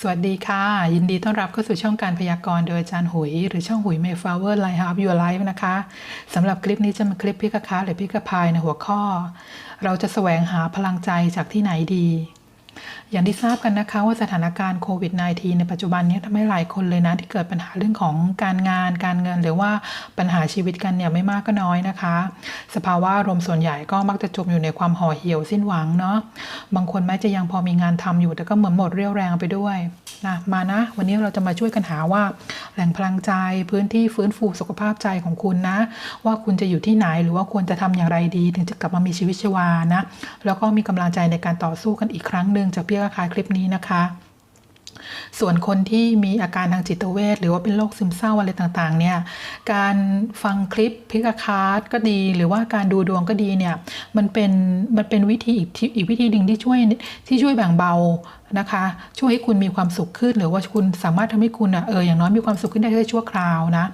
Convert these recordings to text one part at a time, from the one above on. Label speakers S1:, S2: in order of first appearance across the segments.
S1: สวัสดีค่ะ ยินดีต้อนรับเข้าสู่ช่องการพยากรณ์โดยอาจารย์หุย หรือช่องหุย Mayflower Light Up Your Life นะคะสำหรับคลิปนี้จะเป็นคลิปพิกคะหรือพิกพายในหัวข้อ เราจะแสวงหาพลังใจจากที่ไหนดี อย่างที่ทราบกันนะคะว่าสถานการณ์โควิด -19 ในปัจจุบันนี้ทำให้หลายคนเลยนะ ที่เกิดปัญหาเรื่องของการงาน การเงิน หรือว่าปัญหาชีวิตกันเนี่ยไม่มากก็น้อยนะคะ สภาวะอารมส่วนใหญ่ก็มักจะจมอยู่ในความห่อเหี่ยวสิ้นหวังเนาะบางคนแม้จะยังพอมีงานทำอยู่ แต่ก็เหมือนหมดเรี่ยวแรงไปด้วยนะมานะ วันนี้เราจะมาช่วยกันหาว่า แหล่งพลังใจพื้นที่ฟื้นฟูสุขภาพใจของคุณนะ ว่าคุณจะอยู่ที่ไหนหรือว่าควรจะทำอย่างไรดี ถึงจะกลับมามีชีวิตชีวานะแล้วก็มีกำลังใจในการต่อสู้กันอีกครั้งหนึ่งจากพี่อาคายคลิปนี้นะคะส่วนคนที่มีอาการทางจิตเวชหรือว่าเป็นโรคซึมเศร้าอะไรต่างๆเนี่ยการฟังคลิปพิกาคาร์ดก็ดี หรือว่าการดูดวงก็ดีเนี่ยมันเป็นมันเป็นวิธีอีกอีกวิธีหนึ่งที่ช่วยที่ช่วยแบ่งเบา นะคะ ช่วยให้คุณมีความสุขขึ้น หรือว่าคุณสามารถทำให้คุณอะเอออย่างน้อยมีความสุขขึ้นได้แค่ชั่วคราวนะ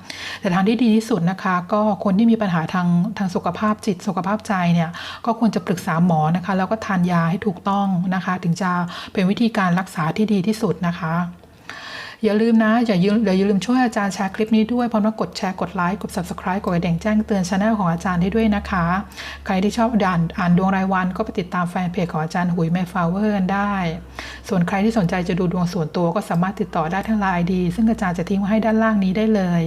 S1: แต่ทางที่ดีที่สุดนะคะ ก็คนที่มีปัญหาทางทางสุขภาพจิตสุขภาพใจเนี่ยก็ควรจะปรึกษาหมอนะคะ แล้วก็ทานยาให้ถูกต้องนะคะ ถึงจะเป็นวิธีการรักษาที่ดีที่สุดนะคะ อย่าลืมนะ อย่าลืมอย่าลืมช่วยอาจารย์แชร์คลิปนี้ด้วยพร้อมทั้งกดแชร์กดไลค์กด subscribe กดกระดิ่งแจ้งเตือนช anel ของอาจารย์ได้ด้วยนะคะ ใครที่ชอบอ่านอ่านดวงรายวัน ก็ไปติดตามแฟนเพจของอาจารย์หุยแม่ฟลาวเวอร์ได้ ส่วนใครที่สนใจจะดูดวงส่วนตัวก็สามารถติดต่อได้ทางไลน์ดีซึ่งอาจารย์จะทิ้งไว้ให้ด้านล่างนี้ได้เลย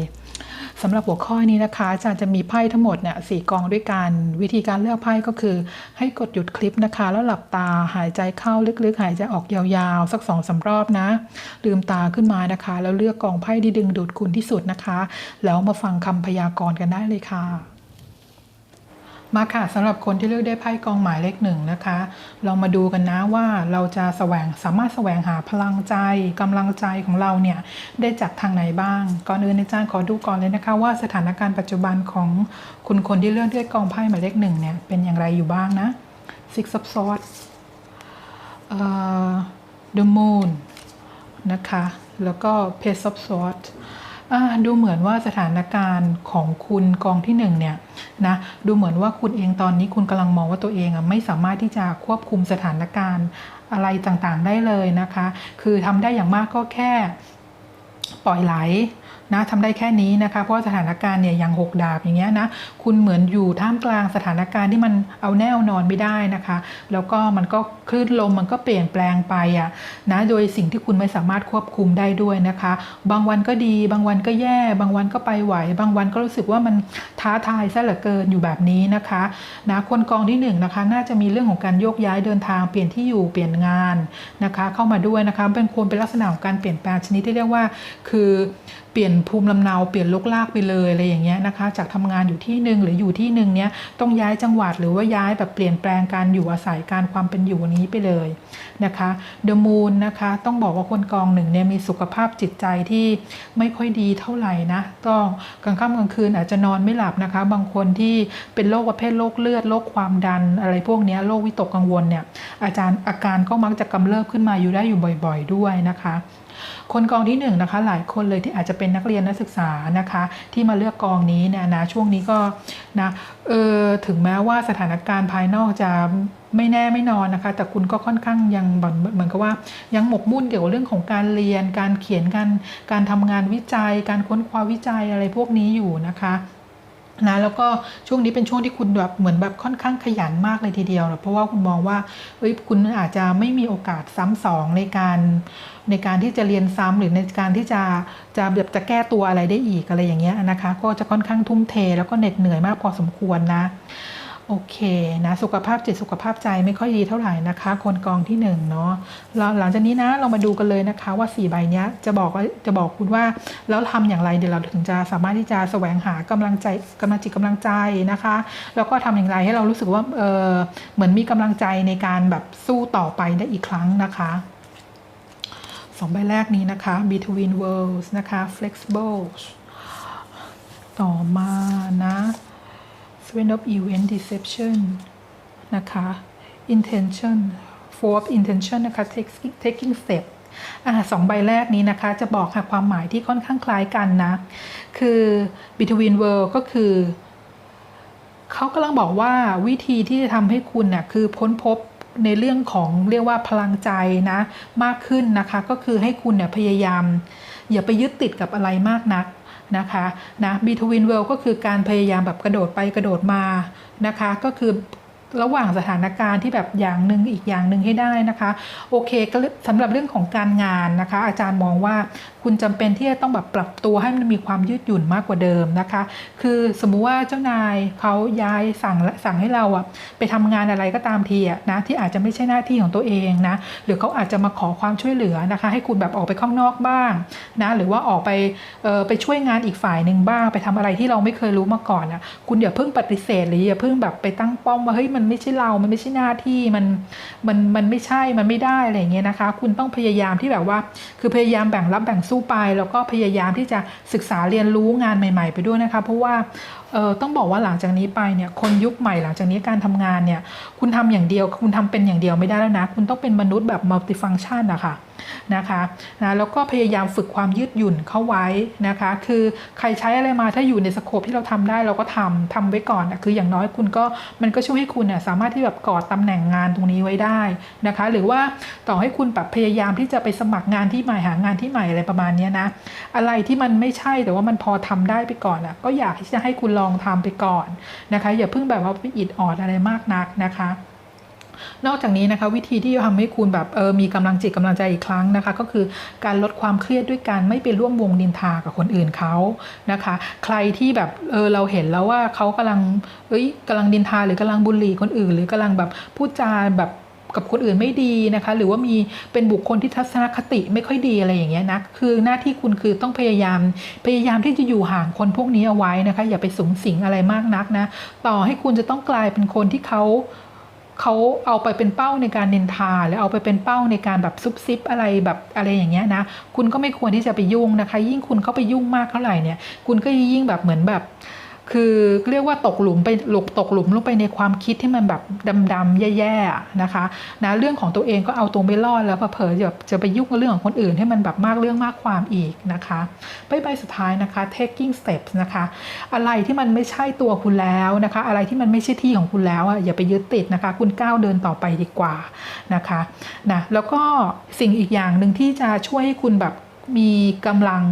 S1: สำหรับหัวข้อนี้นะคะอาจารย์จะมีไพ่ทั้งหมดเนี่ยสี่กองด้วยกัน วิธีการเลือกไพ่ก็คือ ให้กดหยุดคลิปนะคะ แล้วหลับตาหายใจเข้าลึกๆ หายใจออกยาวๆ สักสองสารอบนะ ลืมตาขึ้นมานะคะ แล้วเลือกกองไพ่ที่ดึงดูดคุณที่สุดนะคะ แล้วมาฟังคำพยากรณ์กันได้เลยค่ะ มาค่ะสำหรับคนที่เลือกได้ไพ่กองหมายเลขหนึ่งนะคะ เรามาดูกันนะว่าเราจะแสวงสามารถแสวงหาพลังใจกำลังใจของเราเนี่ยได้จากทางไหนบ้าง ก่อนอื่นอาจารย์ขอดูก่อนเลยนะคะ ว่าสถานการณ์ปัจจุบันของคุณคนที่เลือกได้กองไพ่หมายเลขหนึ่งเนี่ยเป็นอย่างไรอยู่บ้างนะ Six of Swords เอ่อ The Moon นะคะ แล้วก็ Page of Swords อ่า ดูเหมือนว่าสถานการณ์ของคุณกองที่หนึ่งเนี่ยนะดูเหมือนว่าคุณเองตอนนี้คุณกำลังมองว่าตัวเองอะไม่สามารถที่จะควบคุมสถานการณ์อะไรต่างๆได้เลยนะคะ คือทำได้อย่างมากก็แค่ปล่อยไหล นะทำได้แค่นี้นะคะเพราะสถานการณ์เนี่ยอย่างหกดาบอย่างเงี้ยนะคุณเหมือนอยู่ท่ามกลางสถานการณ์ที่มันเอาแน่นอนไม่ได้นะคะ แล้วก็มันก็คลื่นลมมันก็เปลี่ยนแปลงไปอะนะโดยสิ่งที่คุณไม่สามารถควบคุมได้ด้วยนะคะ บางวันก็ดี บางวันก็แย่ บางวันก็ไปไหว บางวันก็รู้สึกว่ามันท้าทายซะเหลือเกินอยู่แบบนี้นะคะนะคนกองที่หนึ่งนะคะน่าจะมีเรื่องของการโยกย้ายเดินทางเปลี่ยนที่อยู่เปลี่ยนงานนะคะ เข้ามาด้วยนะคะเป็นคนเป็นลักษณะของการเปลี่ยนแปลงชนิดที่เรียกว่าคือ เปลี่ยนภูมิลำเนาเปลี่ยนลกลากไปเลยอะไรอย่างเงี้ยนะคะ จากทำงานอยู่ที่หนึ่งหรืออยู่ที่หนึ่งเนี้ยต้องย้ายจังหวัดหรือว่าย้ายแบบเปลี่ยนแปลงการอยู่อาศัยการความเป็นอยู่นี้ไปเลยนะคะเดอะมูนนะคะต้องบอกว่าคนกองหนึ่งเนี่ยมีสุขภาพจิตใจที่ไม่ค่อยดีเท่าไหร่นะก็กลางค่ำกลางคืนอาจจะนอนไม่หลับนะคะ บางคนที่เป็นโรคประเภทโรคเลือดโรคความดันอะไรพวกเนี้ยโรควิตกกังวลเนี่ยอาจารย์อาการก็มักจะกำเริบขึ้นมาอยู่ได้อยู่บ่อย ๆ ด้วยนะคะ คนกองที่1นนะคะหลายคนเลยที่อาจจะเป็นนักเรียนนักศึกษานะคะ ที่มาเลือกกองนี้เนี่ยนะช่วงนี้ก็นะเออถึงแม้ว่าสถานการณ์ภายนอกจะไม่แน่ไม่นอนนะคะ แต่คุณก็ค่อนข้างยังเหมือนเหมือนกับว่า ยังหมกมุ่นเกี่ยวกับเรื่องของการเรียน การเขียนการการทำงานวิจัย การค้นคว้าวิจัยอะไรพวกนี้อยู่นะคะ นะแล้วก็ช่วงนี้เป็นช่วงที่คุณแบบเหมือนแบบค่อนข้างขยันมากเลยทีเดียวเพราะว่าคุณมองว่าเอ้ยคุณอาจจะไม่มีโอกาสซ้ำสองในการในการที่จะเรียนซ้ำหรือในการที่จะจะแบบจะแก้ตัวอะไรได้อีกอะไรอย่างเงี้ยนะคะ ก็จะค่อนข้างทุ่มเทแล้วก็เหน็ดเหนื่อยมากพอสมควรนะ โอเคนะสุขภาพจิตสุขภาพใจไม่ค่อยดีเท่าไหร่นะคะ คนกองที่หนึ่งเนาะหลังจากนี้นะเรามาดูกันเลยนะคะ ว่าสี่ใบนี้จะบอกว่าจะบอกคุณว่าแล้วทำอย่างไรเดี๋ยวเราถึงจะสามารถที่จะแสวงหากำลังใจกำลังจิตกำลังใจนะคะ แล้วก็ทำอย่างไรให้เรารู้สึกว่าเออเหมือนมีกำลังใจในการแบบสู้ต่อไปได้อีกครั้งนะคะสองใบแรกนี้นะคะ between worlds นะคะ flexible ต่อมานะ Seven of Event Deception นะคะ Intention Four of Intention นะคะ taking taking step อ่าสองใบแรกนี้นะคะ จะบอกค่ะความหมายที่ค่อนข้างคล้ายกันนะ คือ between world ก็คือเขากำลังบอกว่าวิธีที่จะทำให้คุณน่ะคือพ้นพบในเรื่องของเรียกว่าพลังใจนะ มากขึ้นนะคะ ก็คือให้คุณเนี่ยพยายาม อย่าไปยึดติดกับอะไรมากนัก นะคะนะบีทวินเวลก็คือการพยายามแบบกระโดดไปกระโดดมานะคะ ก็คือ ระหว่างสถานการณ์ที่แบบอย่างหนึ่งอีกอย่างหนึ่งให้ได้นะคะ โอเคก็สำหรับเรื่องของการงานนะคะ อาจารย์มองว่าคุณจำเป็นที่จะต้องแบบปรับตัวให้มันมีความยืดหยุ่นมากกว่าเดิมนะคะ คือสมมุติว่าเจ้านายเขาย้ายสั่งสั่งให้เราอะไปทำงานอะไรก็ตามทีอะนะที่อาจจะไม่ใช่หน้าที่ของตัวเองนะหรือเขาอาจจะมาขอความช่วยเหลือนะคะ ให้คุณแบบออกไปข้างนอกบ้างนะหรือว่าออกไปไปช่วยงานอีกฝ่ายหนึ่งบ้าง ไปทำอะไรที่เราไม่เคยรู้มาก่อนอะคุณอย่าเพิ่งปฏิเสธหรืออย่าเพิ่งแบบไปตั้งป้อมว่าเฮ้ยมันันไม่ใช่เรา มันไม่ใช่หน้าที่มันมันมันไม่ใช่มันไม่ได้อะไรอย่างเงี้ยนะคะ คุณต้องพยายามที่แบบว่า คือพยายามแบ่งรับแบ่งสู้ไป แล้วก็พยายามที่จะศึกษาเรียนรู้งานใหม่ ๆ ไปด้วยนะคะ เพราะว่า เออต้องบอกว่าหลังจากนี้ไปเนี่ยคนยุคใหม่หลังจากนี้การทำงานเนี่ยคุณทำอย่างเดียว คุณทำเป็นอย่างเดียวไม่ได้แล้วนะ คุณต้องเป็นมนุษย์แบบมัลติฟัง c t ชันนะคะนะคะนะแล้วก็พยายามฝึกความยืดหยุ่นเข้าไว้นะคะ คือใครใช้อะไรมาถ้าอยู่ในสโคปที่เราทำได้เราก็ทำทำไว้ก่อนนะคืออย่างน้อยคุณก็มันก็ช่วยให้คุณเนี่ยสามารถที่แบบกอดตำแหน่งงานตรงนี้ไว้ได้นะคะ หรือว่าต่อให้คุณแบบพยายามที่จะไปสมัครงานที่ใหม่หางานที่ใหม่อะไรประมาณนี้นะอะไรที่มันไม่ใช่แต่ว่ามันพอทำได้ไปก่อนอะก็อยากที่จะให้คุณลองทำไปก่อนนะคะ อย่าเพิ่งแบบว่าไปอิดออดอะไรมากนักนะคะนอกจากนี้นะคะวิธีที่จะทำให้คุณแบบเออมีกำลังจิตกำลังใจอีกครั้งนะคะ ก็คือการลดความเครียดด้วยการไม่ไปร่วมวงนินทากับคนอื่นเขานะคะ ใครที่แบบเออเราเห็นแล้วว่าเขากำลังเอ้ยกำลังดินทาหรือกำลังบูลลี่คนอื่น หรือกำลังแบบพูดจาแบบ กับคนอื่นไม่ดีนะคะ หรือว่ามีเป็นบุคคลที่ทัศนคติไม่ค่อยดีอะไรอย่างเงี้ยนะคือหน้าที่คุณคือต้องพยายามพยายามที่จะอยู่ห่างคนพวกนี้เอาไว้นะคะ อย่าไปสูงสิงอะไรมากนักนะ ต่อให้คุณจะต้องกลายเป็นคนที่เขาเขาเอาไปเป็นเป้าในการนินทาหรือเอาไปเป็นเป้าในการแบบซุบซิบอะไรแบบอะไรอย่างเงี้ยนะ คุณก็ไม่ควรที่จะไปยุ่งนะคะ ยิ่งคุณเข้าไปยุ่งมากเท่าไหร่เนี่ย คุณก็ยิ่งแบบเหมือนแบบ คือเรียกว่าตกหลุมไปหลกตกหลุมลงไปในความคิดที่มันแบบดำๆแย่ๆนะคะนะเรื่องของตัวเองก็เอาตัวไม่รอดแล้วเผลอจะจะไปยุ่งกับเรื่องของคนอื่นให้มันแบบมากเรื่องมากความอีกนะคะไปใบสุดท้ายนะคะ taking steps นะคะ อะไรที่มันไม่ใช่ตัวคุณแล้วนะคะ อะไรที่มันไม่ใช่ที่ของคุณแล้วอะอย่าไปยึดติดนะคะ คุณก้าวเดินต่อไปดีกว่านะคะนะแล้วก็สิ่งอีกอย่างหนึ่งที่จะช่วยให้คุณแบบมีกำลัง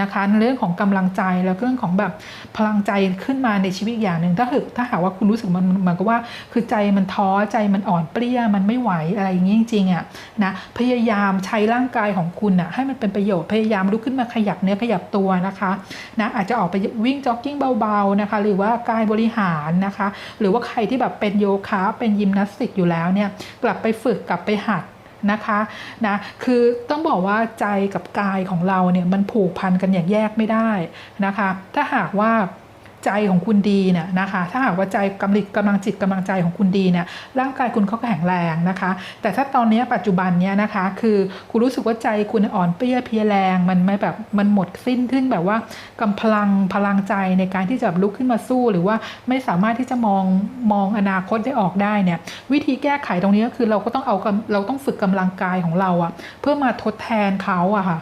S1: นะคะในเรื่องของกำลังใจแล้วก็เรื่องของแบบพลังใจขึ้นมาในชีวิตอย่างหนึ่งถ้าหากถ้าหากว่าคุณรู้สึกมันเหมือนกับว่า คือใจมันท้อใจมันอ่อนเปรี้ยมันไม่ไหวอะไรอย่างนี้จริงๆอะนะพยายามใช้ร่างกายของคุณอะให้มันเป็นประโยชน์พยายามลุกขึ้นมาขยับเนื้อขยับตัวนะคะนะอาจจะออกไปวิ่งจ็อกกิ้งเบาๆนะคะหรือว่ากายบริหารนะคะ หรือว่าใครที่แบบเป็นโยคะเป็นยิมนาสติกอยู่แล้วเนี่ยกลับไปฝึกกลับไปหัด นะคะนะคือต้องบอกว่าใจกับกายของเราเนี่ยมันผูกพันกันอย่างแยกไม่ได้นะคะ ถ้าหากว่า ใจของคุณดีเนี่ยนะคะ ถ้าหากว่าใจกำลังกำลังจิตกำลังใจของคุณดีเนี่ยร่างกายคุณเขาก็แข็งแรงนะคะ แต่ถ้าตอนนี้ปัจจุบันเนี้ยนะคะ คือคุณรู้สึกว่าใจคุณอ่อนเปรี้ยเพียแรง มันไม่แบบมันหมดสิ้นขึ้นแบบว่ากำพลังพลังใจในการที่จะลุกขึ้นมาสู้ หรือว่าไม่สามารถที่จะมองมองอนาคตได้ออกได้เนี่ยวิธีแก้ไขตรงนี้ก็คือเราก็ต้องเอากำเราต้องฝึกกำลังกายของเราอะเพื่อมาทดแทนเขาอะค่ะ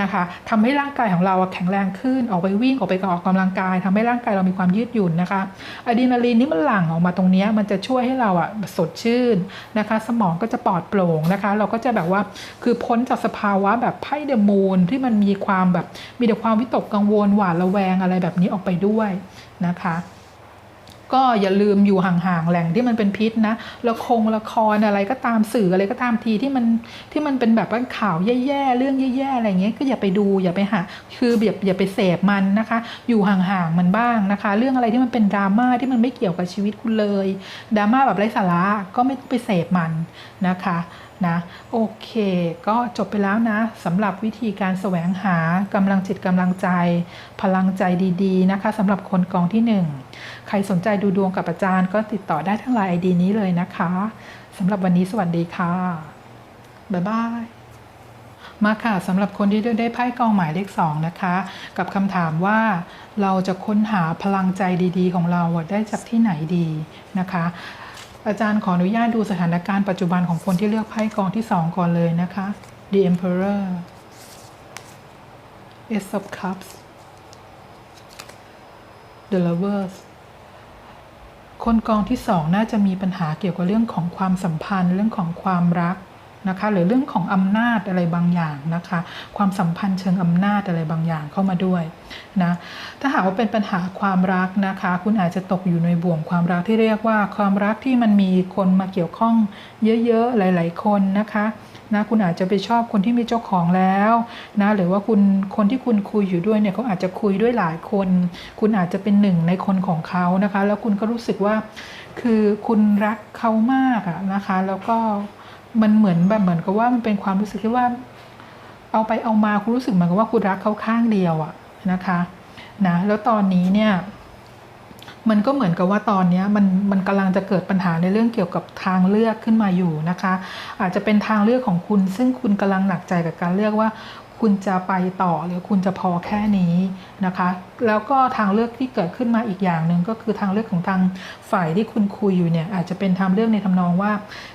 S1: นะคะทำให้ร่างกายของเราแข็งแรงขึ้นออกไปวิ่งออกไปออกกำลังกายทำให้ร่างกายเรามีความยืดหยุ่นนะคะอะดรีนาลีนนี่มันหลั่งออกมาตรงนี้มันจะช่วยให้เราอะสดชื่นนะคะ สมองก็จะปลอดโปร่งนะคะ เราก็จะแบบว่าคือพ้นจากสภาวะแบบไพ่เดมูนที่มันมีความแบบมีแต่ความวิตกกังวลหวาดระแวงอะไรแบบนี้ออกไปด้วยนะคะ ก็อย่าลืมอยู่ห่างๆแหล่งที่มันเป็นพิษนะละครละครอะไรก็ตามสื่ออะไรก็ตามทีที่มันที่มันเป็นแบบว่าข่าวแย่ๆเรื่องแย่ๆอะไรเงี้ยก็อย่าไปดูอย่าไปหาคืออย่าอย่าไปเสพมันนะคะ อยู่ห่างๆมันบ้างนะคะ เรื่องอะไรที่มันเป็นดราม่าที่มันไม่เกี่ยวกับชีวิตคุณเลยดราม่าแบบไร้สาระก็ไม่ต้องไปเสพมันนะคะ นะโอเค ก็จบไปแล้วนะสำหรับวิธีการแสวงหากำลังจิตกำลังใจ พลังใจดีๆนะคะสำหรับคนกองที่หนึ่งใครสนใจดูดวงกับอาจารย์ก็ติดต่อได้ทั้งไลน์ไอดีนี้เลยนะคะสำหรับวันนี้สวัสดีค่ะ บ๊ายบายมาค่ะสำหรับคนที่เลือกได้ไพ่กองหมายเลขสองนะคะ กับคำถามว่าเราจะค้นหาพลังใจดี ๆ ของเราได้จากที่ไหนดีนะคะ อาจารย์ขออนุญาตดูสถานการณ์ปัจจุบันของคนที่เลือกไพ่กองที่สองก่อนเลยนะคะ The Emperor Ace of Cups The Lovers คนกองที่สองน่าจะมีปัญหาเกี่ยวกับเรื่องของความสัมพันธ์ เรื่องของความรัก นะคะหรือเรื่องของอำนาจอะไรบางอย่างนะคะ ความสัมพันธ์เชิงอำนาจอะไรบางอย่างเข้ามาด้วยนะถ้าหากว่าเป็นปัญหาความรักนะคะ คุณอาจจะตกอยู่ในบ่วงความรักที่เรียกว่าความรักที่มันมีคนมาเกี่ยวข้องเยอะๆหลาย ๆ คนนะคะนะคุณอาจจะไปชอบคนที่มีเจ้าของแล้วนะหรือว่าคุณคนที่คุณคุยอยู่ด้วยเนี่ยเขาอาจจะคุยด้วยหลายคน คุณอาจจะเป็นหนึ่งในคนของเขานะคะ แล้วคุณก็รู้สึกว่าคือคุณรักเขามากอะนะคะ แล้วก็ มันเหมือนแบบเหมือนกับว่ามันเป็นความรู้สึกที่ว่า เอาไปเอามาคุณรู้สึกเหมือนกับว่าคุณรักเขาข้างเดียวอะนะคะนะแล้วตอนนี้เนี่ย มันก็เหมือนกับว่าตอนนี้มันมันกำลังจะเกิดปัญหาในเรื่องเกี่ยวกับทางเลือกขึ้นมาอยู่นะคะ อาจจะเป็นทางเลือกของคุณ ซึ่งคุณกำลังหนักใจกับการเลือกว่า คุณจะไปต่อหรือคุณจะพอแค่นี้นะคะ แล้วก็ทางเลือกที่เกิดขึ้นมาอีกอย่างหนึ่งก็คือทางเลือกของทางฝ่ายที่คุณคุยอยู่เนี่ยอาจจะเป็นทางเลือกในทำนองว่า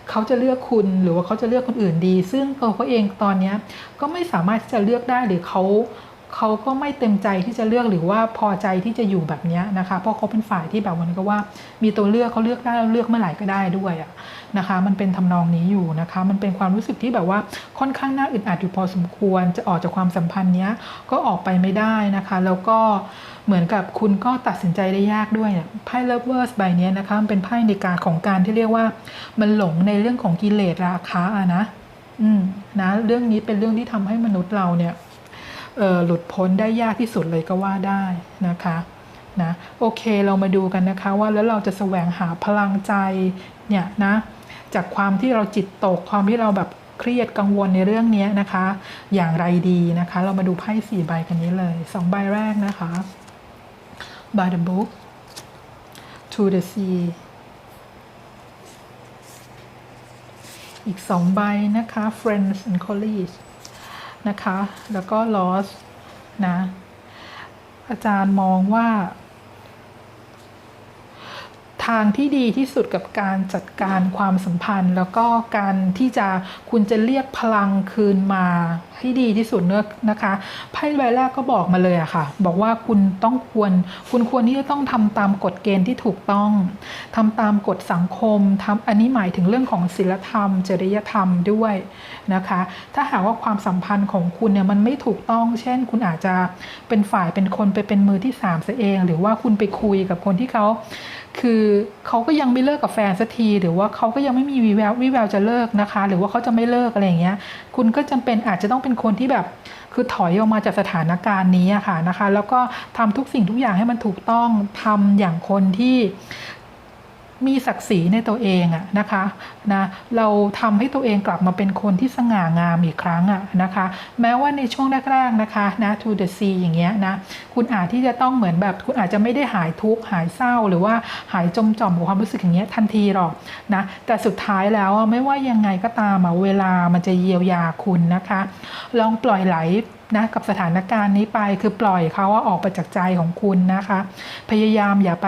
S1: เขาจะเลือกคุณหรือว่าเขาจะเลือกคนอื่นดี ซึ่งตัวเขาเองตอนนี้ก็ไม่สามารถที่จะเลือกได้หรือเขา เขาก็ไม่เต็มใจที่จะเลือกหรือว่าพอใจที่จะอยู่แบบนี้นะคะเพราะเขาเป็นฝ่ายที่แบบวันนี้ก็ว่า มีตัวเลือกเขาเลือกได้แล้วเลือกเมื่อไหร่ก็ได้ด้วยอะนะคะ มันเป็นทำนองนี้อยู่นะคะ มันเป็นความรู้สึกที่แบบว่าค่อนข้างน่าอึดอัดอยู่พอสมควร จะออกจากความสัมพันธ์เนี้ยก็ออกไปไม่ได้นะคะ แล้วก็เหมือนกับคุณก็ตัดสินใจได้ยากด้วยเนี่ยไพ่ lovers ใบนี้นะคะมันเป็นไพ่ในการของการที่เรียกว่า มันหลงในเรื่องของกิเลสราคะอะนะ อืมนะ เรื่องนี้เป็นเรื่องที่ทำให้มนุษย์เราเนี่ย หลุดพ้นได้ยากที่สุดเลยก็ว่าได้นะคะนะโอเคเรามาดูกันนะคะว่าแล้วเราจะแสวงหาพลังใจเนี่ยนะจากความที่เราจิตตกความที่เราแบบเครียดกังวลในเรื่องนี้นะคะ อย่างไรดีนะคะ เรามาดูไพ่สี่ใบกันนี้เลยสองใบแรกนะคะ by the book to the sea อีกสองใบนะคะ friends and colleagues นะคะ แล้วก็ loss นะ อาจารย์มองว่า ทางที่ดีที่สุดกับการจัดการความสัมพันธ์ แล้วก็การที่จะคุณจะเรียกพลังคืนมาให้ดีที่สุดเนื้อนะคะไพ่ใบแรกก็บอกมาเลยอะค่ะ บอกว่าคุณต้องควร คุณควรที่จะต้องทำตามกฎเกณฑ์ที่ถูกต้องทำตามกฎสังคมทำอันนี้หมายถึงเรื่องของศีลธรรม จริยธรรมด้วยนะคะ ถ้าหากว่าความสัมพันธ์ของคุณเนี่ยมันไม่ถูกต้อง เช่น คุณอาจจะเป็นฝ่ายเป็นคนไปเป็นมือที่สามซะเอง หรือว่าคุณไปคุยกับคนที่เขา คือเขาก็ยังไม่เลิกกับแฟนสักที หรือว่าเขาก็ยังไม่มีวีแวววิแววจะเลิกนะคะ หรือว่าเขาจะไม่เลิกอะไรอย่างเงี้ย คุณก็จำเป็นอาจจะต้องเป็นคนที่แบบ คือถอยออกมาจากสถานการณ์นี้ค่ะนะคะ แล้วก็ทำทุกสิ่งทุกอย่างให้มันถูกต้องทำอย่างคนที่ มีศักดิ์ศรีในตัวเองอะนะคะนะเราทำให้ตัวเองกลับมาเป็นคนที่สง่างามอีกครั้งอะนะคะ แม้ว่าในช่วงแรกๆนะคะนะ to the sea อย่างเงี้ยนะคุณอาจที่จะต้องเหมือนแบบคุณอาจจะไม่ได้หายทุกข์หายเศร้า หรือว่าหายจมจอมกับความรู้สึกอย่างเงี้ยทันทีหรอกนะแต่สุดท้ายแล้วไม่ว่ายังไงก็ตามเวลามันจะเยียวยาคุณนะคะ ลองปล่อยไหลนะกับสถานการณ์นี้ไปคือปล่อยเขาว่าออกไปจากใจของคุณนะคะ พยายามอย่าไป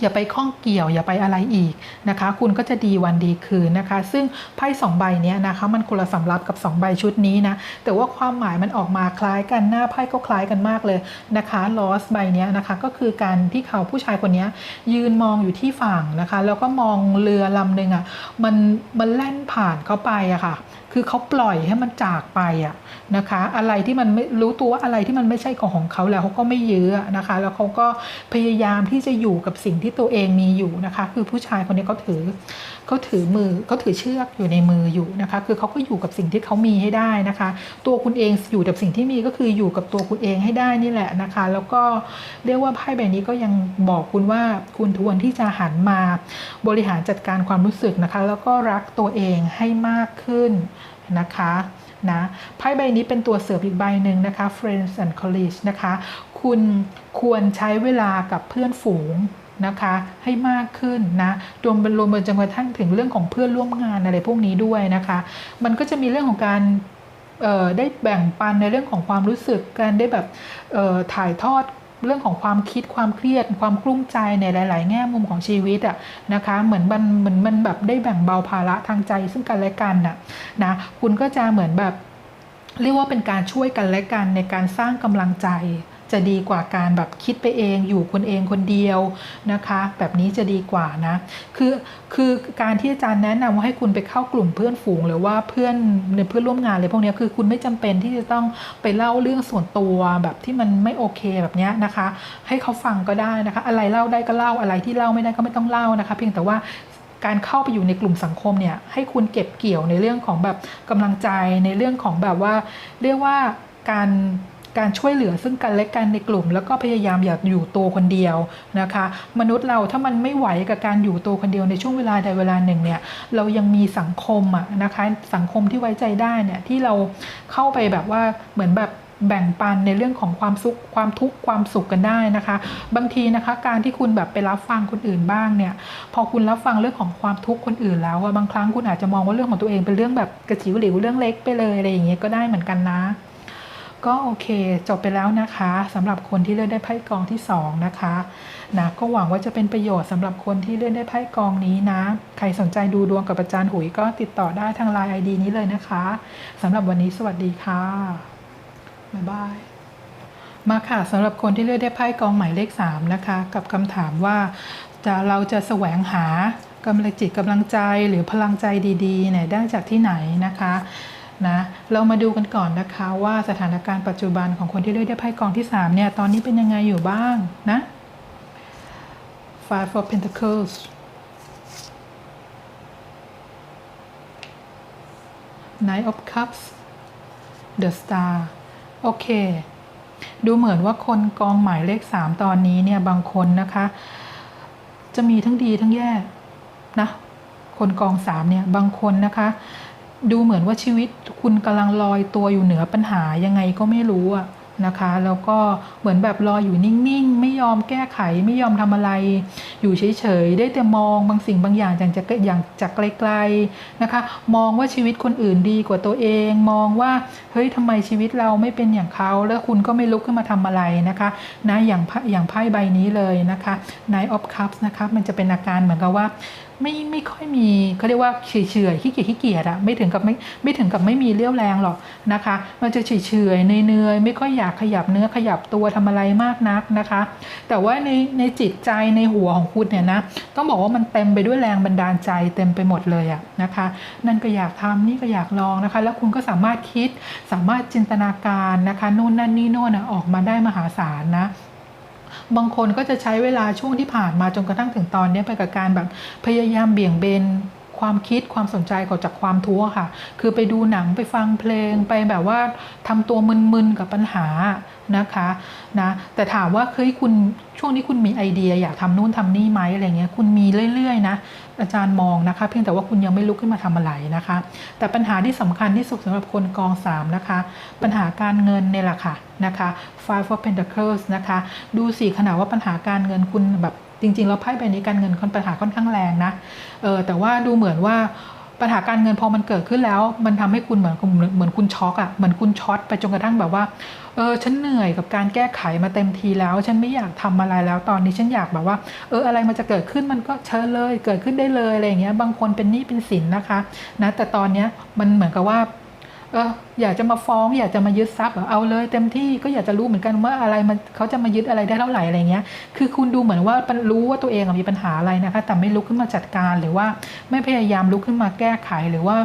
S1: อย่าไปข้องเกี่ยวอย่าไปอะไรอีกนะคะ คุณก็จะดีวันดีคืนนะคะ ซึ่งไพ่สองใบเนี้ยนะคะ มันคนละสำรับกับ 2 ใบชุดนี้นะ แต่ว่าความหมายมันออกมาคล้ายกันหน้าไพ่ก็คล้ายกันมากเลยนะคะลอสใบเนี้ยนะคะ ก็คือการที่เขาผู้ชายคนนี้ยืนมองอยู่ที่ฝั่งนะคะ แล้วก็มองเรือลำหนึ่งอะ่ะมันมันแล่นผ่านเขาไปอะค่ะ คือเขาปล่อยให้มันจากไปอะนะคะ อะไรที่มันไม่รู้ตัวว่าอะไรที่มันไม่ใช่ของของเขาแล้วเขาก็ไม่ยื้อะนะคะ แล้วเขาก็พยายามที่จะอยู่กับสิ่งที่ตัวเองมีอยู่นะคะ คือผู้ชายคนนี้เขาถือเขาถือมือเขาถือเชือกอยู่ในมืออยู่นะคะ คือเขาก็อยู่กับสิ่งที่เขามีให้ได้นะคะ ตัวคุณเองอยู่กับสิ่งที่มีก็คืออยู่กับตัวคุณเองให้ได้นี่แหละนะคะ แล้วก็เรียกว่าไพ่ใบนี้ก็ยังบอกคุณว่าคุณทวนที่จะหันมาบริหารจัดการความรู้สึกนะคะ แล้วก็รักตัวเองให้มากขึ้น นะคะนะไพ่ใบนี้เป็นตัวเสริมอีกใบหนึ่งนะคะ friends and colleagues นะคะ คุณควรใช้เวลากับเพื่อนฝูงนะคะให้มากขึ้นนะรวมรวมไปจนกระทั่งถึงเรื่องของเพื่อนร่วมงานอะไรพวกนี้ด้วยนะคะ มันก็จะมีเรื่องของการได้แบ่งปันในเรื่องของความรู้สึกการได้แบบถ่ายทอด เรื่องของความคิดความเครียด ความกลุ้มใจในหลาย ๆ แง่มุมของชีวิตอะนะคะเหมือนมันเหมือนมันแบบได้แบ่งเบาภาระทางใจซึ่งกันและกันน่ะนะคุณก็จะเหมือนแบบเรียกว่าเป็นการช่วยกันและกันในการสร้างกำลังใจ จะดีกว่าการแบบคิดไปเองอยู่คนเองคนเดียวนะคะ แบบนี้จะดีกว่านะ คือคือการที่อาจารย์แนะนำว่าให้คุณไปเข้ากลุ่มเพื่อนฝูงหรือว่าเพื่อนในเพื่อนร่วมงานอะไรพวกนี้คือคุณไม่จำเป็นที่จะต้องไปเล่าเรื่องส่วนตัวแบบที่มันไม่โอเคแบบนี้นะคะ ให้เขาฟังก็ได้นะคะ อะไรเล่าได้ก็เล่าอะไรที่เล่าไม่ได้ก็ไม่ต้องเล่านะคะ เพียงแต่ว่าการเข้าไปอยู่ในกลุ่มสังคมเนี่ยให้คุณเก็บเกี่ยวในเรื่องของแบบกำลังใจในเรื่องของแบบว่า เรียกว่าการ การช่วยเหลือซึ่งกันและกันในกลุ่ม แล้วก็พยายามอย่าอยู่ตัวคนเดียวนะคะ มนุษย์เราถ้ามันไม่ไหวกับการอยู่ตัวคนเดียวในช่วงเวลาใดเวลาหนึ่งเนี่ยเรายังมีสังคมอะนะคะสังคมที่ไว้ใจได้เนี่ยที่เราเข้าไปแบบว่าเหมือนแบบแบ่งปันในเรื่องของความสุขความทุกข์ความสุขกันได้นะคะ บางทีนะคะการที่คุณแบบไปรับฟังคนอื่นบ้างเนี่ย พอคุณรับฟังเรื่องของความทุกข์คนอื่นแล้วอะบางครั้งคุณอาจจะมองว่าเรื่องของตัวเองเป็นเรื่องแบบกระจิ๋วหลิวเรื่องเล็กไปเลยอะไรอย่างเงี้ยก็ได้เหมือนกันนะ ก็โอเคจบไปแล้วนะคะสำหรับคนที่เลือกได้ไพ่กองที่สองนะคะนะก็หวังว่าจะเป็นประโยชน์สำหรับคนที่เลือกได้ไพ่กองนี้นะ ใครสนใจดูดวงกับอาจารย์หุยก็ติดต่อได้ทางไลน์ ID นี้เลยนะคะสำหรับวันนี้สวัสดีค่ะบ๊ายบายมาค่ะสำหรับคนที่เลือกได้ไพ่กองหมายเลข3นะคะ กับคำถามว่าจะเราจะแสวงหากำลังจิตกำลังใจหรือพลังใจดีๆเนี่ยได้จากที่ไหนนะคะ นะเรามาดูกันก่อนนะคะว่าสถานการณ์ปัจจุบันของคนที่เลือกได้ไพ่กองที่3เนี่ยตอนนี้เป็นยังไงอยู่บ้างนะ Five of Pentacles Knight of Cups The Star โอเค ดูเหมือนว่าคนกองหมายเลข 3 ตอนนี้เนี่ย บางคนนะคะ จะมีทั้งดีทั้งแย่นะ คนกองสามเนี่ย บางคนนะคะ ดูเหมือนว่าชีวิตคุณกำลังลอยตัวอยู่เหนือปัญหายังไงก็ไม่รู้อะนะคะ แล้วก็เหมือนแบบรอยอยู่นิ่งๆ ไม่ยอมแก้ไขไม่ยอมทำอะไร อยู่เฉยๆ ได้แต่มองบางสิ่งบางอย่างจากจากอย่างจากไกลๆนะคะ มองว่าชีวิตคนอื่นดีกว่าตัวเอง มองว่าเฮ้ยทำไมชีวิตเราไม่เป็นอย่างเขา แล้วคุณก็ไม่ลุกขึ้นมาทำอะไรนะคะนะอย่างอย่างไพ่ใบนี้เลยนะคะ Nine of Cups นะคะมันจะเป็นอาการเหมือนกับว่า ไม่ไม่ค่อยมีเขาเรียกว่าเฉยเฉยขี้เกียจขี้เกียจอะไม่ถึงกับไม่ไม่ถึงกับไม่มีเรี่ยวแรงหรอกนะคะ มันจะเฉยเฉยเนื่อยๆไม่ค่อยอยากขยับเนื้อขยับตัวทำอะไรมากนักนะคะ แต่ว่าในในจิตใจในหัวของคุณเนี่ยนะต้องบอกว่ามันเต็มไปด้วยแรงบันดาลใจเต็มไปหมดเลยอะนะคะ นั่นก็อยากทำนี่ก็อยากลองนะคะ แล้วคุณก็สามารถคิดสามารถจินตนาการนะคะนู่นนั่นนี่โน่นอะออกมาได้มหาศาลนะ บางคนก็จะใช้เวลาช่วงที่ผ่านมาจนกระทั่งถึงตอนนี้ไปกับการแบบพยายามเบี่ยงเบน ความคิดความสนใจของจากความทุกข์ค่ะ คือไปดูหนังไปฟังเพลงไปแบบว่าทำตัวมึนๆกับปัญหานะคะนะแต่ถามว่าเฮ้ยคุณช่วงนี้คุณมีไอเดีย อยากทำนู่นทำนี่ไหมอะไรเงี้ยคุณมีเรื่อยๆนะอาจารย์มองนะคะ เพียงแต่ว่าคุณยังไม่ลุกขึ้นมาทำอะไรนะคะ แต่ปัญหาที่สำคัญที่สุดสำหรับคนกองสามนะคะปัญหาการเงินเนี่ยแหละค่ะนะคะ Five of Pentacles นะคะ ดูสิขนาดว่าปัญหาการเงินคุณแบบ จริงๆ แล้วไพ่ใบนี้การเงินคนปัญหาค่อนข้างแรงนะเออแต่ว่าดูเหมือนว่าปัญหาการเงินพอมันเกิดขึ้นแล้ว มันทำให้คุณเหมือนเหมือนคุณช็อกอะ่ะเหมือนคุณช็อตไปจนกระทั่งแบบว่าเออฉันเหนื่อยกับการแก้ไขมาเต็มทีแล้ว ฉันไม่อยากทำอะไรแล้วตอนนี้ฉันอยากแบบว่า เอออะไรมันจะเกิดขึ้นมันก็เชิญเลย เกิดขึ้นได้เลยอะไรอย่างเงี้ยบางคนเป็นหนี้เป็นสินนะคะนะแต่ตอนเนี้ยมันเหมือนกับว่า เอออยากจะมาฟ้อง อยากจะมายึดทรัพย์เอาเลยเต็มที่ก็อยากจะรู้เหมือนกันว่าอะไรมันเขาจะมายึดอะไรได้เท่าไหร่อะไรเงี้ย คือคุณดูเหมือนว่ารู้ว่าตัวเองมีปัญหาอะไรนะคะ แต่ไม่ลุกขึ้นมาจัดการหรือว่าไม่พยายามลุกขึ้นมาแก้ไขหรือว่า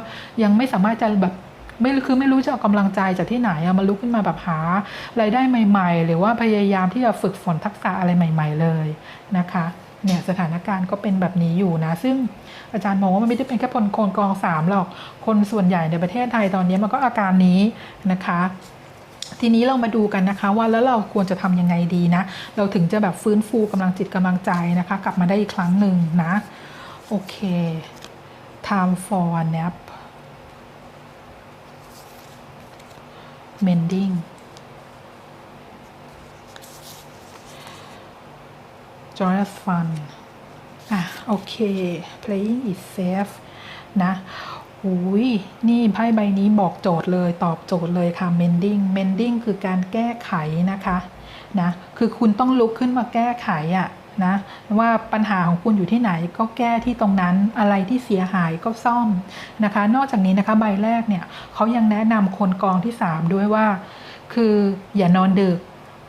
S1: ยังไม่สามารถจะแบบไม่คือไม่รู้จะเอากำลังใจจากที่ไหนอะมาลุกขึ้นมาแบบหารายได้ใหม่ ๆ หรือว่าพยายามที่จะฝึกฝนทักษะอะไรใหม่ ๆ เลยนะคะ เนี่ยสถานการณ์ก็เป็นแบบนี้อยู่นะ ซึ่ง อาจารย์มองว่ามันไม่ได้เป็นแค่คนคนกองสามหรอก คนส่วนใหญ่ในประเทศไทยตอนนี้มันก็อาการนี้นะคะ ทีนี้เรามาดูกันนะคะ ว่าแล้วเราควรจะทำยังไงดีนะ เราถึงจะแบบฟื้นฟูกำลังจิตกำลังใจนะคะ กลับมาได้อีกครั้งหนึ่งนะ โอเค time for nap mending joyous fun โอเค playing is safe นะอุ้ยนี่ไพ่ใบนี้บอกโจทย์เลยตอบโจทย์เลยค่ะ mending mending คือการแก้ไขนะคะนะคือคุณต้องลุกขึ้นมาแก้ไขอะนะว่าปัญหาของคุณอยู่ที่ไหนก็แก้ที่ตรงนั้นอะไรที่เสียหายก็ซ่อมนะคะ นอกจากนี้นะคะใบแรกเนี่ยเขายังแนะนำคนกองที่ 3 ด้วยว่า คืออย่านอนดึก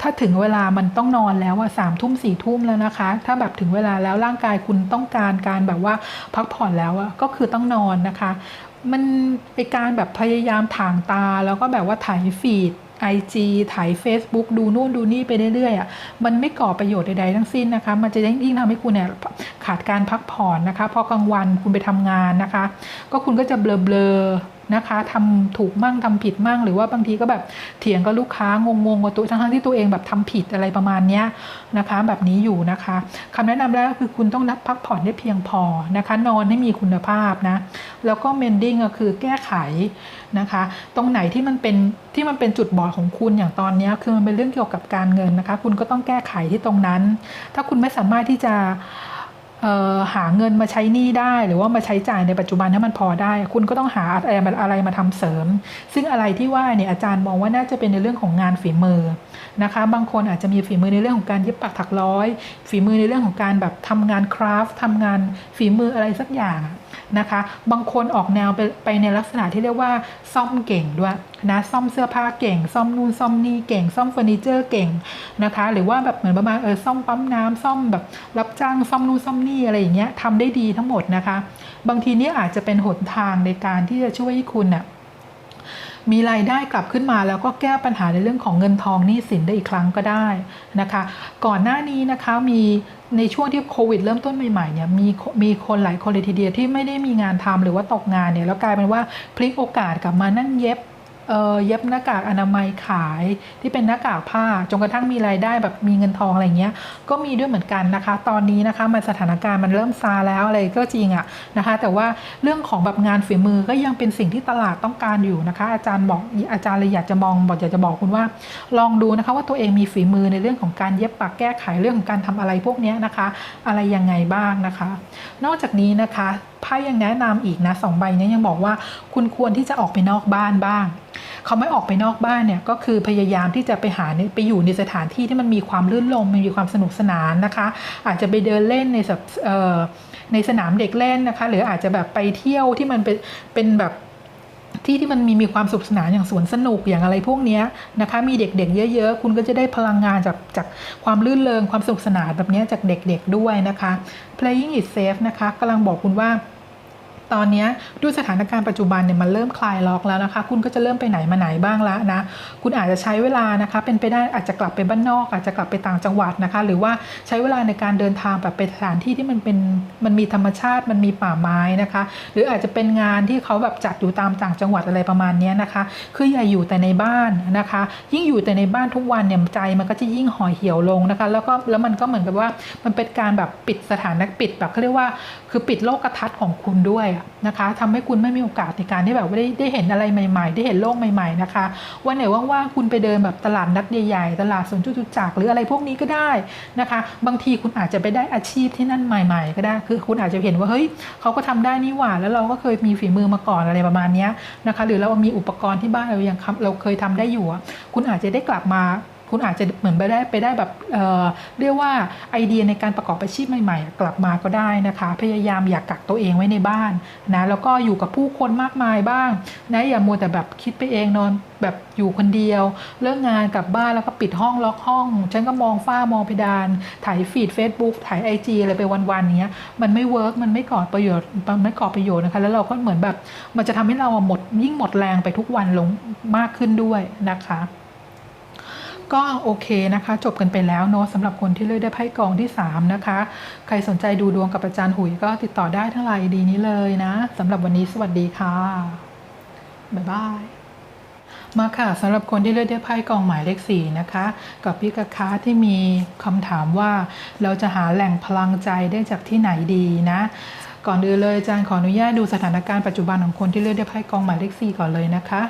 S1: ถ้าถึงเวลามันต้องนอนแล้วอะสามทุ่มสี่ทุ่มแล้วนะคะ ถ้าแบบถึงเวลาแล้วร่างกายคุณต้องการการแบบว่าพักผ่อนแล้วอะก็คือต้องนอนนะคะ มันเป็นการแบบพยายามถ่างตาแล้วก็แบบว่าถ่ายฟีด IG ถ่าย Facebook ดูนู่นดูนี่ไปเรื่อยๆอะมันไม่ก่อประโยชน์ใดๆทั้งสิ้นนะคะ มันจะยิ่งทำให้คุณเนี่ยขาดการพักผ่อนนะคะ พอกลางวันคุณไปทำงานนะคะ ก็คุณก็จะเบลอๆ นะคะทำถูกมั่งทำผิดมั่ง หรือว่าบางทีก็แบบเถียงกับลูกค้างงๆกับตัวทั้งที่ตัวเองแบบทำผิดอะไรประมาณนี้นะคะ แบบนี้อยู่นะคะคำแนะนำแรกก็คือคุณต้องนับพักผ่อนให้เพียงพอนะคะ นอนให้มีคุณภาพนะ แล้วก็เมนดิ้งก็คือแก้ไขนะคะ ตรงไหนที่มันเป็นที่มันเป็นจุดบอดของคุณอย่างตอนนี้คือมันเป็นเรื่องเกี่ยวกับการเงินนะคะ คุณก็ต้องแก้ไขที่ตรงนั้น ถ้าคุณไม่สามารถที่จะ หาเงินมาใช้หนี้ได้ หรือว่ามาใช้จ่ายในปัจจุบันให้มันพอได้ คุณก็ต้องหาอะไรมาอะไรมาทำเสริม ซึ่งอะไรที่ว่าเนี่ยอาจารย์มองว่าน่าจะเป็นในเรื่องของงานฝีมือนะคะ บางคนอาจจะมีฝีมือในเรื่องของการเย็บปักถักร้อย ฝีมือในเรื่องของการแบบทำงานคราฟต์ทำงานฝีมืออะไรสักอย่างนะคะ บางคนออกแนวไปไปในลักษณะที่เรียกว่าซ่อมเก่งด้วย นะซ่อมเสื้อผ้าเก่ง ซ่อมนู่นซ่อมนี่เก่ง ซ่อมเฟอร์นิเจอร์เก่งนะคะ หรือว่าแบบเหมือนประมาณเออซ่อมปั๊มน้ำซ่อมแบบรับจ้างซ่อมนู่นซ่อมนี่อะไรอย่างเงี้ยทำได้ดีทั้งหมดนะคะ บางทีเนี้อาจจะเป็นหนทางในการที่จะช่วยให้คุณน่ะมีรายได้กลับขึ้นมาแล้วก็แก้ปัญหาในเรื่องของเงินทองหนี้สินได้อีกครั้งก็ได้นะคะ ก่อนหน้านี้นะคะมีในช่วงที่โควิดเริ่มต้นใหม่ๆเนี่ยมีมีคนหลายคนเลยทีเดียวที่ไม่ได้มีงานทำหรือว่าตกงานเนี่ยแล้วกลายเป็นว่าพลิกโอกาสกลับมานั่งเย็บ เย็บหน้ากากอนามัยขายที่เป็นหน้ากากผ้าจนกระทั่งมีรายได้แบบมีเงินทองอะไรเงี้ย ก็มีด้วยเหมือนกันนะคะ ตอนนี้นะคะมันสถานการณ์มันเริ่มซาแล้วอะไรก็จริงอะนะคะ แต่ว่าเรื่องของแบบงานฝีมือก็ยังเป็นสิ่งที่ตลาดต้องการอยู่นะคะ อาจารย์บอกอาจารย์เลยอยากจะมองบอกอยากจะบอกคุณว่า ลองดูนะคะว่าตัวเองมีฝีมือในเรื่องของการเย็บปักแก้ไขเรื่องของการทำอะไรพวกนี้นะคะ อะไรยังไงบ้างนะคะ นอกจากนี้นะคะ ไพ่ยังแนะนำอีกนะสองใบนี้ยังบอกว่าคุณควรที่จะออกไปนอกบ้านบ้างเขาไม่ออกไปนอกบ้านเนี่ยก็คือพยายามที่จะไปหาในไปอยู่ในสถานที่ที่มันมีความลื่นลมมีความสนุกสนานนะคะ อาจจะไปเดินเล่นในแบบเอ่อในสนามเด็กเล่นนะคะ หรืออาจจะแบบไปเที่ยวที่มันเป็นเป็นแบบที่ที่มันมีมีความสุขสนานอย่างสวนสนุกอย่างอะไรพวกนี้นะคะ มีเด็กๆ เยอะ ๆ คุณก็จะได้พลังงานจากจากความลื่นเริงความสนุกสนานแบบนี้จากเด็กๆด้วยนะคะ playing it safe นะคะกำลังบอกคุณว่า ตอนนี้ด้วยสถานการณ์ปัจจุบันเนี่ยมันเริ่มคลายล็อกแล้วนะคะ คุณก็จะเริ่มไปไหนมาไหนบ้างแล้วนะ คุณอาจจะใช้เวลานะคะ เป็นไปได้อาจจะกลับไปบ้านนอก อาจจะกลับไปต่างจังหวัดนะคะ หรือว่าใช้เวลาในการเดินทางแบบไปสถานที่ที่มันเป็นมันมีธรรมชาติมันมีป่าไม้นะคะ หรืออาจจะเป็นงานที่เขาแบบจัดอยู่ตามต่างจังหวัดอะไรประมาณนี้นะคะ คืออย่าอยู่แต่ในบ้านนะคะ ยิ่งอยู่แต่ในบ้านทุกวันเนี่ยใจมันก็จะยิ่งห่อเหี่ยวลงนะคะ แล้วก็แล้วมันก็เหมือนกับว่ามันเป็นการแบบปิดสถานะปิดแบบเขาเรียกว่า คือปิดโลกทัศน์ของคุณด้วยนะคะทำให้คุณไม่มีโอกาสในการที่แบบได้ได้เห็นอะไรใหม่ๆ ได้เห็นโลกใหม่ๆนะคะวันไหนว่างๆคุณไปเดินแบบตลาดนัดใหญ่ๆตลาดสวนจตุจักรหรืออะไรพวกนี้ก็ได้นะคะ บางทีคุณอาจจะไปได้อาชีพที่นั่นใหม่ ๆ ก็ได้ คือคุณอาจจะเห็นว่าเฮ้ยเขาก็ทำได้นี่หว่าแล้วเราก็เคยมีฝีมือมาก่อนอะไรประมาณนี้นะคะ หรือเรามีอุปกรณ์ที่บ้านเรายังเราเคยทำได้อยู่คุณอาจจะได้กลับมา คุณอาจจะเหมือนไปได้ไปได้แบบเเรียกว่าไอเดียในการประกอบอาชีพใหม่ ๆ กลับมาก็ได้นะคะ พยายามอย่ากกักตัวเองไว้ในบ้านนะแล้วก็อยู่กับผู้คนมากมายบ้างนะอย่ามัวแต่แบบคิดไปเองนอนแบบอยู่คนเดียว เลิกงานกลับบ้านแล้วก็ปิดห้องล็อกห้อง ฉันก็มองฝ้ามองเพดานถ่ายฟีด Facebook ถ่ายไอจีอะไรไปวันๆเนี้ยมันไม่เวิร์กมันไม่ก่อประโยชน์มันไม่ก่อประโยชน์นะคะแล้วเราก็เหมือนแบบมันจะทำให้เราหมดยิ่งหมดแรงไปทุกวันลงมากขึ้นด้วยนะคะ ก็โอเคนะคะ จบกันไปแล้วเนาะสำหรับคนที่เลือกได้ไพ่กองที่ 3 นะคะ ใครสนใจดูดวงกับอาจารย์หุยก็ติดต่อได้ทั้งไลน์ดีนี้เลยนะสำหรับวันนี้สวัสดีค่ะ บ๊ายบายมาค่ะสำหรับคนที่เลือกได้ไพ่กองหมายเลขสี่นะคะ กับพี่กะค้าที่มีคำถามว่าเราจะหาแหล่งพลังใจได้จากที่ไหนดีนะ ก่อนอื่นเลยอาจารย์ขออนุญาตดูสถานการณ์ปัจจุบันของคนที่เลือกได้ไพ่กองหมายเลขสี่ก่อนเลยนะคะ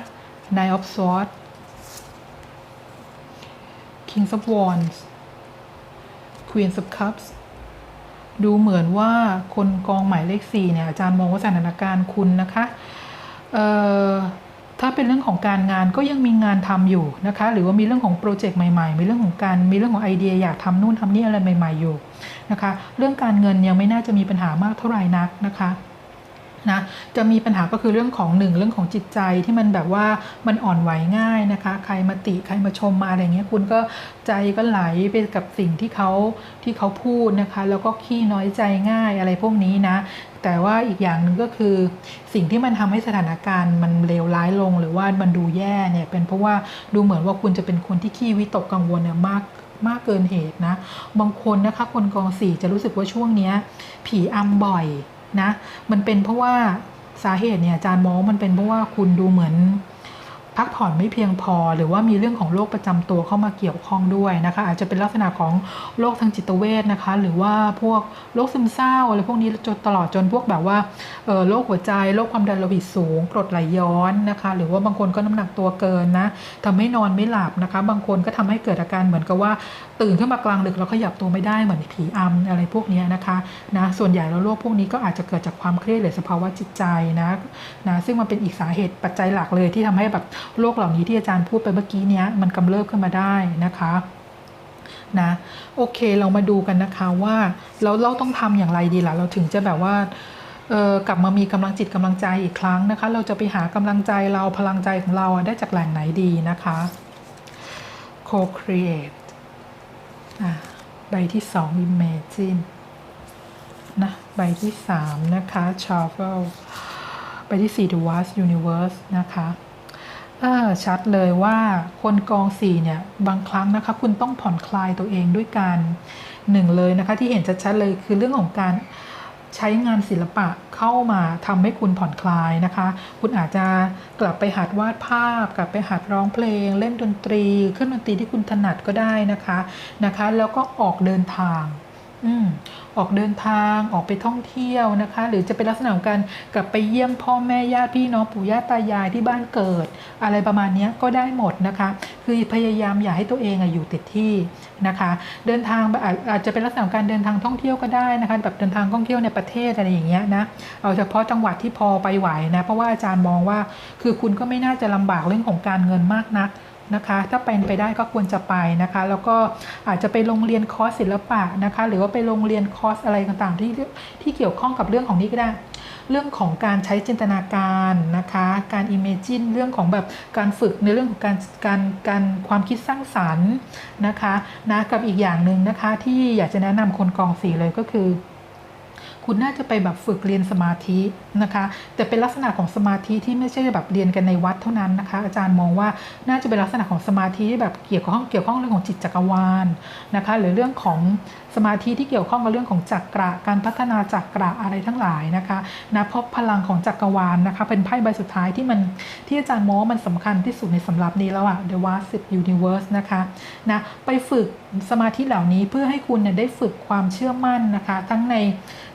S1: Nine of Swords Kings of Wands Queen of Cups ดูเหมือนว่าคนกองหมายเลข4เนี่ยอาจารย์มองว่าสถานการณ์คุณนะคะเอ่อถ้าเป็นเรื่องของการงานก็ยังมีงานทำอยู่นะคะ หรือว่ามีเรื่องของโปรเจกต์ใหม่ๆ มีเรื่องของการมีเรื่องของไอเดียอยากทำนู่นทำนี่อะไรใหม่ ๆอยู่นะคะ เรื่องการเงินยังไม่น่าจะมีปัญหามากเท่าไหร่นักนะคะ นะจะมีปัญหาก็คือเรื่องของหนึ่งเรื่องของจิตใจที่มันแบบว่ามันอ่อนไหวง่ายนะคะ ใครมาติใครมาชมมาอะไรเงี้ยคุณก็ใจก็ไหลไปกับสิ่งที่เขาที่เขาพูดนะคะ แล้วก็ขี้น้อยใจง่ายอะไรพวกนี้นะแต่ว่าอีกอย่างหนึ่งก็คือสิ่งที่มันทำให้สถานการณ์มันเลวร้ายลง หรือว่ามันดูแย่เนี่ยเป็นเพราะว่าดูเหมือนว่าคุณจะเป็นคนที่ขี้วิตกกังวลเนี่ยมากมากเกินเหตุนะ บางคนนะคะคนกองสี่จะรู้สึกว่าช่วงเนี้ย ผีอำบ่อย นะ มันเป็นเพราะว่าสาเหตุเนี่ยอาจารย์มองว่ามันเป็นเพราะว่าคุณดูเหมือนพักผ่อนไม่เพียงพอ หรือว่ามีเรื่องของโรคประจำตัวเข้ามาเกี่ยวข้องด้วยนะคะ อาจจะเป็นลักษณะของโรคทางจิตเวชนะคะ หรือว่าพวกโรคซึมเศร้าอะไรพวกนี้จนตลอดจนพวกแบบว่าโรคหัวใจโรคความดันโลหิตสูงกรดไหลย้อนนะคะ หรือว่าบางคนก็น้ำหนักตัวเกินนะทำให้นอนไม่หลับนะคะ บางคนก็ทำให้เกิดอาการเหมือนกับว่าตื่นขึ้นมากลางดึกแล้วขยับตัวไม่ได้เหมือนผีอำอะไรพวกนี้นะคะนะส่วนใหญ่แล้วโรคพวกนี้ก็อาจจะเกิดจากความเครียดหรือสภาวะจิตใจนะนะซึ่งมันเป็นอีกสาเหตุปัจจัยหลักเลยที่ทำให้แบบโรคเหล่านี้ที่อาจารย์พูดไปเมื่อกี้เนี้ยมันกำเริบขึ้นมาได้นะคะนะโอเคเรามาดูกันนะคะว่าเราเราต้องทำอย่างไรดีล่ะเราถึงจะแบบว่าเออกลับมามีกำลังจิตกำลังใจอีกครั้งนะคะ เราจะไปหากำลังใจเราพลังใจของเราได้จากแหล่งไหนดีนะคะ co-create ใบที่สอง Imagine นะใบที่สามนะคะ Travel ใบที่สี่ The Vast Universe นะคะชัดเลยว่าคนกองสี่เนี่ย บางครั้งนะคะ คุณต้องผ่อนคลายตัวเองด้วยการหนึ่งเลยนะคะ ที่เห็นชัดๆเลยคือเรื่องของการ ใช้งานศิลปะเข้ามาทำให้คุณผ่อนคลายนะคะ คุณอาจจะกลับไปหัดวาดภาพ กลับไปหัดร้องเพลง เล่นดนตรีเครื่องดนตรีที่คุณถนัดก็ได้นะคะนะคะ แล้วก็ออกเดินทาง ออกเดินทางออกไปท่องเที่ยวนะคะ หรือจะเป็นลักษณะของการกลับไปเยี่ยมพ่อแม่ญาติพี่น้องปู่ย่าตายายที่บ้านเกิด อะไรประมาณนี้ก็ได้หมดนะคะ คือพยายามอย่าให้ตัวเองอยู่ติดที่นะคะ เดินทางอาจจะเป็นลักษณะของการเดินทางท่องเที่ยวก็ได้นะคะ แบบเดินทางท่องเที่ยวในประเทศอะไรอย่างเงี้ยนะเอาเฉพาะจังหวัดที่พอไปไหวนะเพราะว่าอาจารย์มองว่า คือคุณก็ไม่น่าจะลำบากเรื่องของการเงินมากนัก นะคะ ถ้าเป็นไปได้ก็ควรจะไปนะคะ แล้วก็อาจจะไปโรงเรียนคอร์สศิลปะนะคะ หรือว่าไปโรงเรียนคอร์สอะไรต่างๆ ที่ที่เกี่ยวข้องกับเรื่องของนี้ก็ได้ เรื่องของการใช้จินตนาการนะคะ การ imagine เรื่องของแบบการฝึกในเรื่องของการการการความคิดสร้างสรรค์นะคะนะกับอีกอย่างหนึ่งนะคะ ที่อยากจะแนะนำคนกองสีเลยก็คือ คุณน่าจะไปแบบฝึกเรียนสมาธินะคะ แต่เป็นลักษณะของสมาธิที่ไม่ใช่แบบเรียนกันในวัดเท่านั้นนะคะ อาจารย์มองว่าน่าจะเป็นลักษณะของสมาธิที่แบบเกี่ยวข้องเกี่ยวข้องเรื่องของจิตจักรวาลนะคะ หรือเรื่องของ สมาธิที่เกี่ยวข้องกับเรื่องของจักระการพัฒนาจักระอะไรทั้งหลายนะคะนะพราะพลังของจักรวาลนะคะเป็นไพ่ใบสุดท้ายที่มันที่อาจารย์โมองว่ามันสำคัญที่สุดในสำรับนี้แล้วอะ The Vast Universe นะคะนะไปฝึกสมาธิเหล่านี้เพื่อให้คุณเนี่ยได้ฝึกความเชื่อมั่นนะคะ ทั้งใน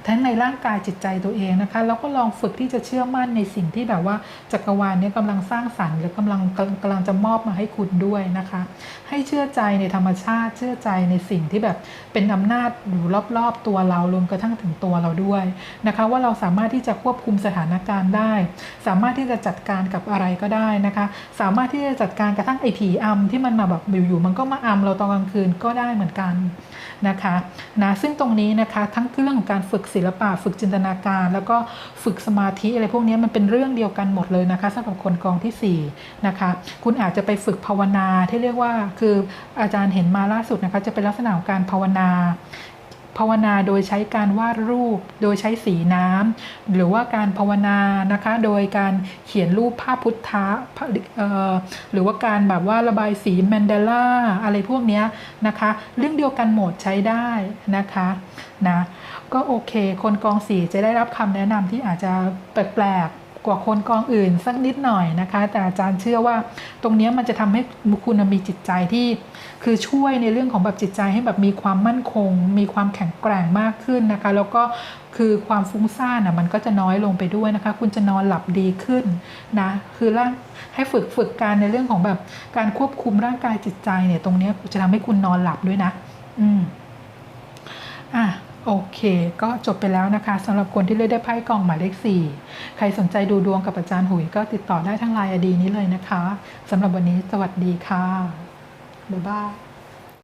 S1: ทั้งในร่างกายจิตใจตัวเองนะคะแล้วก็ลองฝึกที่จะเชื่อมั่นในสิ่งที่แบบว่าจักรวาลเนี้กำลังสร้างสรรค์หรือกำลังกำลังจะมอบมาให้คุณด้วยนะคะ ให้เชื่อใจในธรรมชาติเชื่อใจในสิ่งที่แบบเป็นอำนาจอยู่รอบๆตัวเรารวมกระทั่งถึงตัวเราด้วยนะคะว่าเราสามารถที่จะควบคุมสถานการณ์ได้ สามารถที่จะจัดการกับอะไรก็ได้นะคะ สามารถที่จะจัดการกระทั่งไอ้ผีอำที่มันมาแบบอยู่ๆมันก็มาอำเราตอนกลางคืนก็ได้เหมือนกันนะคะนะซึ่งตรงนี้นะคะทั้งเรื่องของการฝึกศิลปะฝึกจินตนาการ แล้วก็ฝึกสมาธิอะไรพวกนี้มันเป็นเรื่องเดียวกันหมดเลยนะคะสำหรับคนกองที่4นะคะคุณอาจจะไปฝึกภาวนาที่เรียกว่าคืออาจารย์เห็นมาล่าสุดนะคะจะเป็นลักษณะของการภาวนาภาวนาโดยใช้การวาดรูป โดยใช้สีน้ำหรือว่าการภาวนานะคะ โดยการเขียนรูปภาพพุทธะหรือว่าการแบบว่าระบายสีแมนเดล่าอะไรพวกนี้นะคะ เรื่องเดียวกันหมดใช้ได้นะคะนะก็โอเค คนกองสีจะได้รับคำแนะนำที่อาจจะแปลก กว่าคนกองอื่นสักนิดหน่อยนะคะ แต่อาจารย์เชื่อว่าตรงนี้มันจะทำให้คุณมีจิตใจที่ คือช่วยในเรื่องของแบบจิตใจให้แบบมีความมั่นคง มีความแข็งแกร่งมากขึ้นนะคะ แล้วก็คือความฟุ้งซ่านอะมันก็จะน้อยลงไปด้วยนะคะ คุณจะนอนหลับดีขึ้นนะคือร่างให้ฝึกฝึกการในเรื่องของแบบการควบคุมร่างกายจิตใจเนี่ยตรงนี้จะทำให้คุณนอนหลับด้วยนะ อืมอะ โอเค ก็จบไปแล้วนะคะสำหรับคนที่เลือกได้ไพ่กล่องหมายเลข 4 ใครสนใจดูดวงกับอาจารย์หุยก็ติดต่อได้ทั้งไลน์อดีนี้เลยนะคะสำหรับวันนี้สวัสดีค่ะบ๊ายบาย